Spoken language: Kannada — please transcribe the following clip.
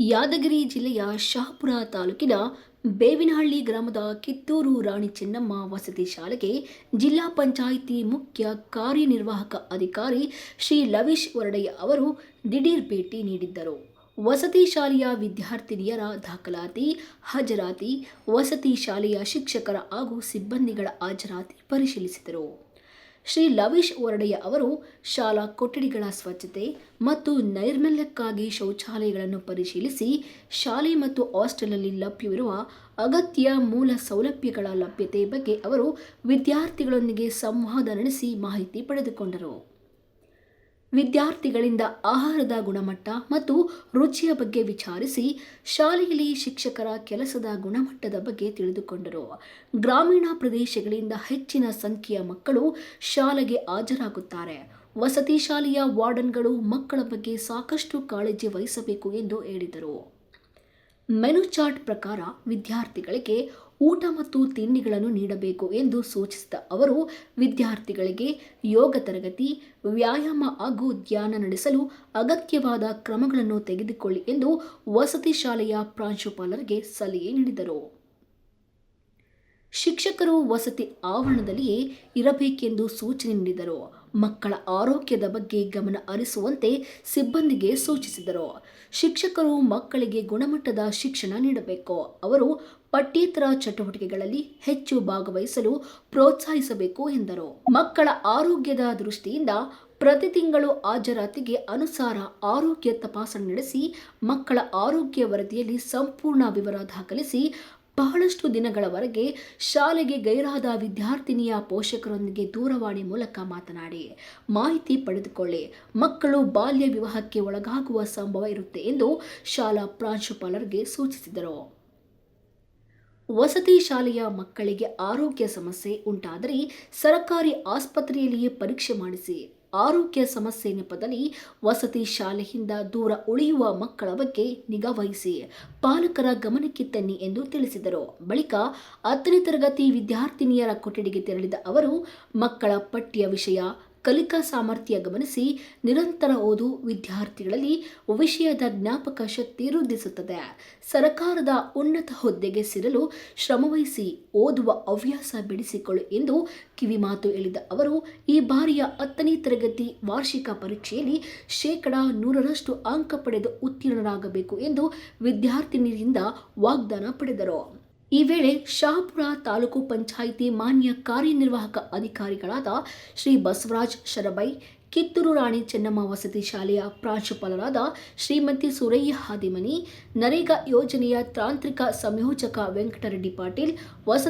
ಯಾದಗಿರಿ ಜಿಲ್ಲೆಯ ಶಾಹಪುರ ತಾಲೂಕಿನ ಬೇವಿನಹಳ್ಳಿ ಗ್ರಾಮದ ಕಿತ್ತೂರು ರಾಣಿ ಚೆನ್ನಮ್ಮ ವಸತಿ ಶಾಲೆಗೆ ಜಿಲ್ಲಾ ಪಂಚಾಯಿತಿ ಮುಖ್ಯ ಕಾರ್ಯನಿರ್ವಾಹಕ ಅಧಿಕಾರಿ ಶ್ರೀ ಲವೀಶ್ ವರಡಯ್ಯ ಅವರು ದಿಢೀರ್ ಭೇಟಿ ನೀಡಿದ್ದರು. ವಸತಿ ಶಾಲೆಯ ವಿದ್ಯಾರ್ಥಿನಿಯರ ದಾಖಲಾತಿ, ಹಾಜರಾತಿ, ವಸತಿ ಶಾಲೆಯ ಶಿಕ್ಷಕರ ಹಾಗೂ ಸಿಬ್ಬಂದಿಗಳ ಹಾಜರಾತಿ ಪರಿಶೀಲಿಸಿದರು. ಶ್ರೀ ಲವೀಶ್ ವರಡಯ್ಯ ಅವರು ಶಾಲಾ ಕೊಠಡಿಗಳ ಸ್ವಚ್ಛತೆ ಮತ್ತು ನೈರ್ಮಲ್ಯಕ್ಕಾಗಿ ಶೌಚಾಲಯಗಳನ್ನು ಪರಿಶೀಲಿಸಿ ಶಾಲೆ ಮತ್ತು ಹಾಸ್ಟೆಲ್ನಲ್ಲಿ ಲಭ್ಯವಿರುವ ಅಗತ್ಯ ಮೂಲ ಸೌಲಭ್ಯಗಳ ಲಭ್ಯತೆ ಬಗ್ಗೆ ಅವರು ವಿದ್ಯಾರ್ಥಿಗಳೊಂದಿಗೆ ಸಂವಾದ ನಡೆಸಿ ಮಾಹಿತಿ ಪಡೆದುಕೊಂಡರು. ವಿದ್ಯಾರ್ಥಿಗಳಿಂದ ಆಹಾರದ ಗುಣಮಟ್ಟ ಮತ್ತು ರುಚಿಯ ಬಗ್ಗೆ ವಿಚಾರಿಸಿ ಶಾಲೆಯಲ್ಲಿ ಶಿಕ್ಷಕರ ಕೆಲಸದ ಗುಣಮಟ್ಟದ ಬಗ್ಗೆ ತಿಳಿದುಕೊಂಡರು. ಗ್ರಾಮೀಣ ಪ್ರದೇಶಗಳಿಂದ ಹೆಚ್ಚಿನ ಸಂಖ್ಯೆಯ ಮಕ್ಕಳು ಶಾಲೆಗೆ ಹಾಜರಾಗುತ್ತಾರೆ. ವಸತಿ ಶಾಲೆಯ ವಾರ್ಡನ್ಗಳು ಮಕ್ಕಳ ಬಗ್ಗೆ ಸಾಕಷ್ಟು ಕಾಳಜಿ ವಹಿಸಬೇಕು ಎಂದು ಹೇಳಿದರು. ಮೆನು ಚಾರ್ಟ್ ಪ್ರಕಾರ ವಿದ್ಯಾರ್ಥಿಗಳಿಗೆ ಊಟ ಮತ್ತು ತಿಂಡಿಗಳನ್ನು ನೀಡಬೇಕು ಎಂದು ಸೂಚಿಸಿದ ಅವರು, ವಿದ್ಯಾರ್ಥಿಗಳಿಗೆ ಯೋಗ ತರಗತಿ, ವ್ಯಾಯಾಮ ಹಾಗೂ ಧ್ಯಾನ ನಡೆಸಲು ಅಗತ್ಯವಾದ ಕ್ರಮಗಳನ್ನು ತೆಗೆದುಕೊಳ್ಳಿ ಎಂದು ವಸತಿ ಶಾಲೆಯ ಪ್ರಾಂಶುಪಾಲರಿಗೆ ಸಲಹೆ ನೀಡಿದರು. ಶಿಕ್ಷಕರು ವಸತಿ ಆವರಣದಲ್ಲಿಯೇ ಇರಬೇಕೆಂದು ಸೂಚನೆ ನೀಡಿದರು. ಮಕ್ಕಳ ಆರೋಗ್ಯದ ಬಗ್ಗೆ ಗಮನ ಹರಿಸುವಂತೆ ಸಿಬ್ಬಂದಿಗೆ ಸೂಚಿಸಿದರು. ಶಿಕ್ಷಕರು ಮಕ್ಕಳಿಗೆ ಗುಣಮಟ್ಟದ ಶಿಕ್ಷಣ ನೀಡಬೇಕು. ಅವರು ಪಠ್ಯೇತರ ಚಟುವಟಿಕೆಗಳಲ್ಲಿ ಹೆಚ್ಚು ಭಾಗವಹಿಸಲು ಪ್ರೋತ್ಸಾಹಿಸಬೇಕು ಎಂದರು. ಮಕ್ಕಳ ಆರೋಗ್ಯದ ದೃಷ್ಟಿಯಿಂದ ಪ್ರತಿ ತಿಂಗಳು ಹಾಜರಾತಿಗೆ ಅನುಸಾರ ಆರೋಗ್ಯ ತಪಾಸಣೆ ನಡೆಸಿ ಮಕ್ಕಳ ಆರೋಗ್ಯ ವರದಿಯಲ್ಲಿ ಸಂಪೂರ್ಣ ವಿವರ ದಾಖಲಿಸಿ ಬಹಳಷ್ಟು ದಿನಗಳವರೆಗೆ ಶಾಲೆಗೆ ಗೈರಾದ ವಿದ್ಯಾರ್ಥಿನಿಯ ಪೋಷಕರೊಂದಿಗೆ ದೂರವಾಣಿ ಮೂಲಕ ಮಾತನಾಡಿ, ಮಾಹಿತಿ ಪಡೆದುಕೊಳ್ಳಿ, ಮಕ್ಕಳು ಬಾಲ್ಯ ವಿವಾಹಕ್ಕೆ ಒಳಗಾಗುವ ಸಂಭವ ಇರುತ್ತೆ ಎಂದು ಶಾಲಾ ಪ್ರಾಂಶುಪಾಲರಿಗೆ ಸೂಚಿಸಿದರು. ವಸತಿ ಶಾಲೆಯ ಮಕ್ಕಳಿಗೆ ಆರೋಗ್ಯ ಸಮಸ್ಯೆ ಉಂಟಾದರೆ ಸರಕಾರಿ ಆಸ್ಪತ್ರೆಯಲ್ಲಿಯೇ ಪರೀಕ್ಷೆ ಮಾಡಿಸಿ ಆರೋಗ್ಯ ಸಮಸ್ಯೆ ನೆಪದಲ್ಲಿ ವಸತಿ ಶಾಲೆಯಿಂದ ದೂರ ಉಳಿಯುವ ಮಕ್ಕಳ ಬಗ್ಗೆ ನಿಗಾ ವಹಿಸಿ ಪಾಲಕರ ಗಮನಕ್ಕೆ ತನ್ನಿ ಎಂದು ತಿಳಿಸಿದರು. ಬಳಿಕ ಹತ್ತನೇ ತರಗತಿ ವಿದ್ಯಾರ್ಥಿನಿಯರ ಕೊಠಡಿಗೆ ತೆರಳಿದ ಅವರು, ಮಕ್ಕಳ ಪಠ್ಯ ವಿಷಯ ಕಲಿಕಾ ಸಾಮರ್ಥ್ಯ ಗಮನಿಸಿ ನಿರಂತರ ಓದು ವಿದ್ಯಾರ್ಥಿಗಳಲ್ಲಿ ವಿಷಯದ ಜ್ಞಾಪಕ ಶಕ್ತಿ ವೃದ್ಧಿಸುತ್ತದೆ. ಸರಕಾರದ ಉನ್ನತ ಹುದ್ದೆಗೆ ಸೇರಲು ಶ್ರಮವಹಿಸಿ ಓದುವ ಹವ್ಯಾಸ ಬೆಳೆಸಿಕೊಳ್ಳು ಎಂದು ಕಿವಿಮಾತು ಹೇಳಿದ ಅವರು, ಈ ಬಾರಿಯ ಹತ್ತನೇ ತರಗತಿ ವಾರ್ಷಿಕ ಪರೀಕ್ಷೆಯಲ್ಲಿ ಶೇಕಡ ನೂರರಷ್ಟು ಅಂಕ ಪಡೆದು ಉತ್ತೀರ್ಣರಾಗಬೇಕು ಎಂದು ವಿದ್ಯಾರ್ಥಿನಿಯರಿಂದ ವಾಗ್ದಾನ ಪಡೆದರು. ಈ ವೇಳೆ ಶಹಾಪುರ ತಾಲೂಕು ಪಂಚಾಯಿತಿ ಮಾನ್ಯ ಕಾರ್ಯನಿರ್ವಾಹಕ ಅಧಿಕಾರಿಗಳಾದ ಶ್ರೀ ಬಸವರಾಜ್ ಶರಬೈ, ಕಿತ್ತೂರು ರಾಣಿ ಚೆನ್ನಮ್ಮ ವಸತಿ ಶಾಲೆಯ ಪ್ರಾಂಶುಪಾಲರಾದ ಶ್ರೀಮತಿ ಸುರಯ್ಯ ಹಾದಿಮನಿ, ನರೇಗಾ ಯೋಜನೆಯ ತಾಂತ್ರಿಕ ಸಂಯೋಜಕ ವೆಂಕಟರೆಡ್ಡಿ ಪಾಟೀಲ್, ವಸತಿ